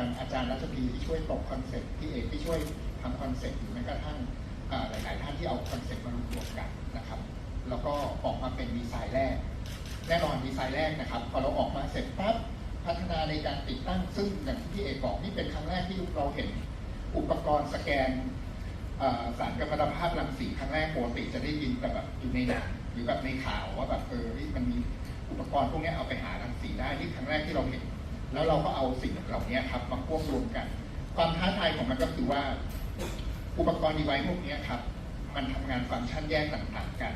ันอาจารย์รัชพีที่ช่วยตกคอนเซ็ปต์พี่เอกที่ช่วยทำคอนเซ็ปต์หรือแม้กระทั่งหลาย ๆ ท่านที่เอาคอนเซ็ปต์มารวมกันนะครับ แล้วก็ออกมาเป็นดีไซน์แรก แน่นอนดีไซน์แรกนะครับพอเราออกมาเสร็จปั๊บพัฒนาในการติดตั้งซึ่งอย่างที่พี่เอกบอกนี่เป็นครั้งแรกที่เราเห็นอุปกรณ์สแกนสารกัมมันตภาพรังสีครั้งแรกปกติจะได้ยินแต่แบบอยู่ในหนังหรือแบบในข่าวว่าแบบเออมันมีอุปกรณ์พวกนี้เอาไปหารังสีได้นี่ครั้งแรกที่เราเห็น แล้วเราก็เอาสิ่งเหล่านี้ครับมาควบรวมกัน ความท้าทายของมันก็คือว่า อุปกรณ์ดีไวซ์พวกนี้ครับ มันทำงานฟังก์ชันแยกต่างๆกัน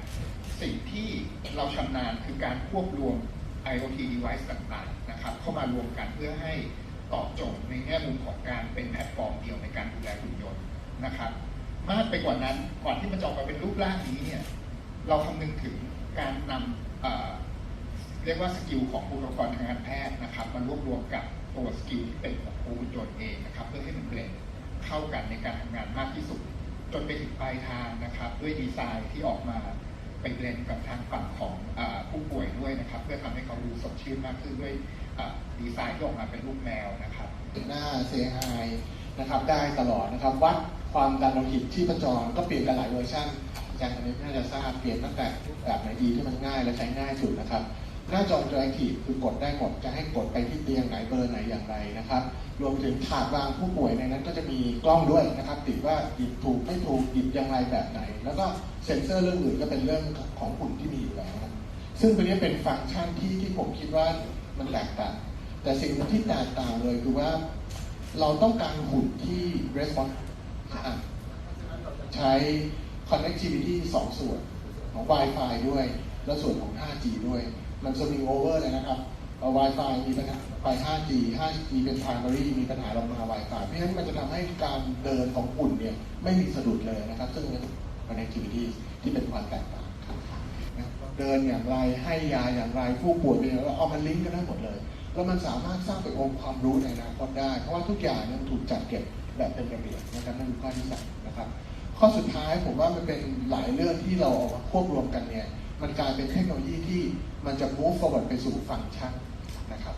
สิ่งที่เราชำนาญคือการควบรวม IoT device ต่างๆนะครับ เข้ามารวมกันเพื่อให้ตอบโจทย์ในแง่มุมของการเป็นแพลตฟอร์มเดียวในการดูแลหุ่นยนต์นะครับ มากไปกว่านั้นก่อนที่มันจะออกมาเป็นรูปร่างนี้เนี่ยเราคำนึงถึงการนำ เรียกว่าสกิลของอุปกรณ์ทางการแพทย์นะครับมารวบรวมกับตัวสกิลที่เป็นของตัวหุ่นยนต์เองนะครับเพื่อให้มันเบลนด์เข้ากันในการทำงานมากที่สุด จนไปถึงปลายทางนะครับ ด้วยดีไซน์ที่ออกมาไปเบลนด์กับทางฝั่งของอผู้ป่วยด้วยนะครับ เพื่อทำให้เขาดูสดชื่นมากขึ้นด้วยดีไซน์ที่ออกมาเป็นรูปแมวนะครับ หน้าเซฮายนะครับได้ตลอดนะครับ วัดความดันโลหิตที่ประจรก็เปลี่ยนกันหลายเวอร์ชันอาจารย์คนนี้น่าจะทราบเปลี่ยนตั้งแต่แบบไหนดีที่มันง่ายและใช้ง่ายสุดนะครับ หน้าจออินเทอร์แอคทีฟคือกดได้หมดจะให้กดไปที่เตียงไหนเบอร์ไหนอย่างไรนะครับรวมถึงถาดวางผู้ป่วยในนั้นก็จะมีกล้องด้วยนะครับ ติดว่าหยิบถูกไม่ถูกหยิบอย่างไรแบบไหน แล้วก็เซ็นเซอร์เรื่องอื่นก็เป็นเรื่องของหุ่นที่มีอยู่แล้ว ซึ่งตัวนี้เป็นฟังก์ชันที่ที่ผมคิดว่ามันแตกต่างแต่สิ่งที่แตกต่างเลยคือว่า เราต้องการหุ่นที่ response ใช้ connectivity สองส่วนของ Wi-Fi ด้วย และส่วนของ 5G ด้วย มัน swing over เลยนะครับเอา Wi-Fi มีปัญหาไป 5G 5G เป็น primary มีปัญหาลงมา Wi-Fi เพราะฉะนั้นมันจะทำให้การเดินของหุ่นเนี่ยไม่มีสะดุดเลยนะครับ ซึ่งเป็น connectivity ที่เป็นความแตกต่างเดินอย่างไรให้ยาอย่างไรผู้ป่วยเป็นอย่างไรเราเอามันลิงก์กันได้หมดเลย แล้วมันสามารถสร้างเป็นองค์ความรู้ในอนาคตได้ เพราะว่าทุกอย่างเนี่ยมันถูกจัดเก็บแบบเป็นระเบียบนะครับนั่นคือข้อที่สามนะครับ ข้อสุดท้ายผมว่ามันเป็นหลายเรื่องที่เราเอามาควบรวมกันเนี่ย มันกลายเป็นเทคโนโลยีที่มันจะ move forward ไปสู่ฟังก์ชันนะครับ